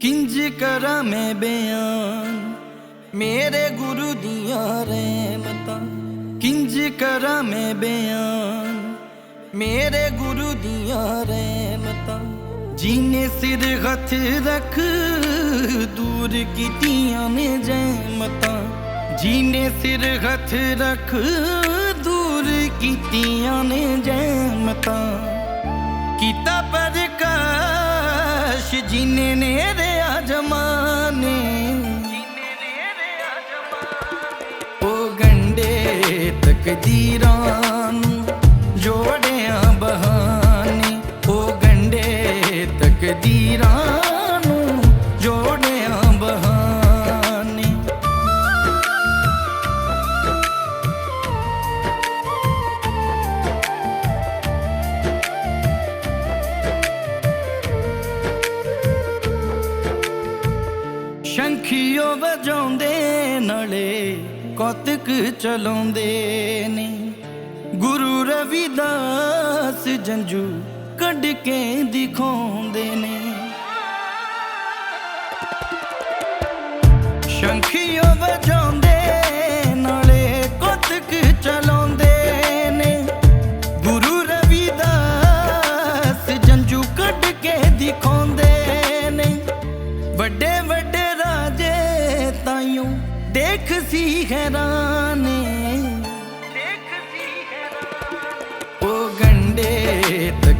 ਕਿੰਜ ਕਰਾਂ ਮੈਂ ਬਿਆਨ? ਮੇਰੇ ਗੁਰੂ ਦੀਆਂ ਰਹਿਮਤਾਂ। ਕਿੰਜ ਕਰਾਂ ਮੈਂ ਬਿਆਨ? ਮੇਰੇ ਗੁਰੂ ਦੀਆਂ ਰਹਿਮਤਾਂ। ਜੀਨੇ ਸਿਰ ਹੱਥ ਰੱਖ, ਦੂਰ ਕੀਤੀਆਂ ਨੇ ਜੈਮਤਾਂ ਜੀਨੇ ਸਿਰ ਹੱਥ ਰੱਖ, ਦੂਰ ਕੀਤੀਆਂ ਨੇ ਜੈਮਤਾਂ ਕੀਤਾ ਪ੍ਰਕਾਸ਼ ਜਿਨੇ ਨੇਰਿਆ ਜਮਾਨੇ ਉਹ ਗੰਡੇ ਤਕਦੀਰਾਂ ਨੂੰ ਗੰਡੇ ਤਕਦੀਰਾਂ ਨੂੰ ਜੋੜਿਆਂ ਬਹਾਨੇ। ਸ਼ੰਖੀਓ ਵਜਾਉਂਦੇ ਨਾਲੇ ਕੌਤਕ ਚਲਾਉਂਦੇ ਨੇ। ਗੁਰੂ ਰਵਿਦਾਸ ਜੰਜੂ ਕੱਢ ਕੇ ਦਿਖਾਉਂਦੇ ਨੇ। ਸ਼ੰਖੀਓ ਵਜਾਉਂਦੇ, ਨਾਲੇ ਕੌਤਕ ਚਲਾਉਂਦੇ ਨੇ। ਗੁਰੂ ਰਵਿਦਾਸ ਜੰਜੂ ਕੱਢ ਕੇ ਦਿਖਾਉਂਦੇ ਨੇ। ਵੱਡੇ ਵੱਡੇ ਰਾਜੇ ਤਾਈਓ ਦੇਖ ਸੀ ਹੈਰਾਨੇ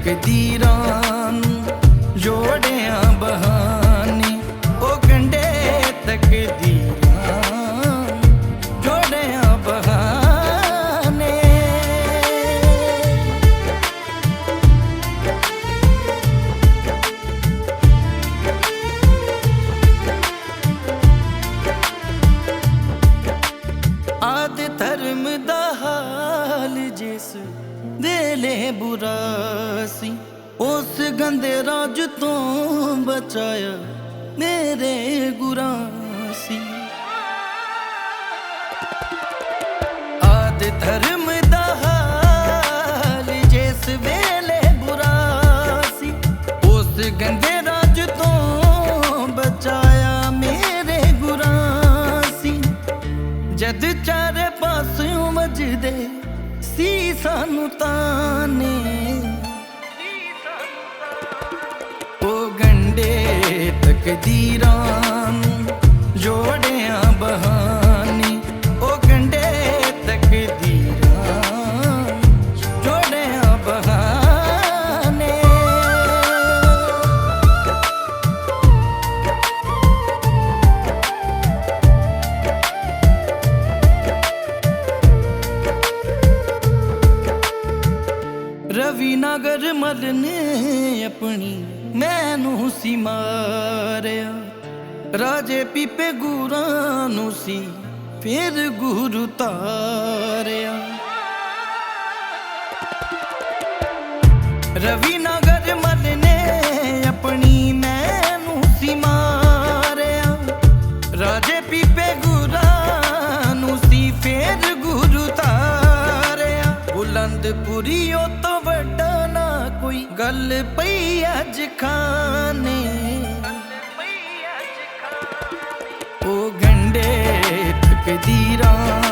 ਗੰਡੇ ਤਕਦੀਰਾਂ ਨੂੰ ਜੋੜਿਆਂ ਬਹਾਨੇ, ਉਹ ਗੰਡੇ ਤਕਦੀਰਾਂ ਜੋੜਿਆਂ ਬਹਾਨੇ। ਆਦ ਧਰਮ ਦਾ ਹਾਲ ਜਿਸ ਦੇਲੇ ਬੁਰਾ ਸੀ। ਉਸ ਗੰਦੇ ਰਾਜ ਤੋਂ ਬਚਾਇਆ ਮੇਰੇ ਗੁਰਾਂ ਸੀ। ਆਦਿ ਧਰਮ ਸਾਨੂੰ ਤਾਨੇ। ਉਹ ਗੰਡੇ ਤਕਦੀਰਾਂ ਜੋੜੇ ਰਵੀ ਮਲ ਨੇ ਆਪਣੀ ਮੈਨੂੰ ਸੀ ਮਾਰਿਆ। ਰਾਜੇ ਪੀਪੇ ਗੁਰਾਂ ਨੂੰ ਸੀ ਫਿਰ ਗੁਰੂ ਤਾਰਿਆ। ਰਵੀ ਨਗਰ ਮਲ ਨੇ ਆਪਣੀ ਮੈਨੂੰ ਸੀ ਮਾਰਿਆ। ਰਾਜੇ ਪੀਪੇ ਗੁਰਾਂ ਨੂੰ ਸੀ ਫਿਰ ਗੁਰੂ ਤਾਰਿਆ। ਬੁਲੰਦਪੁਰੀ ਉਹ ਗੱਲ ਪਈ ਅੱਜ ਖਾਨੇ। ਉਹ ਗੰਡੇ ਤਕਦੀਰਾਂ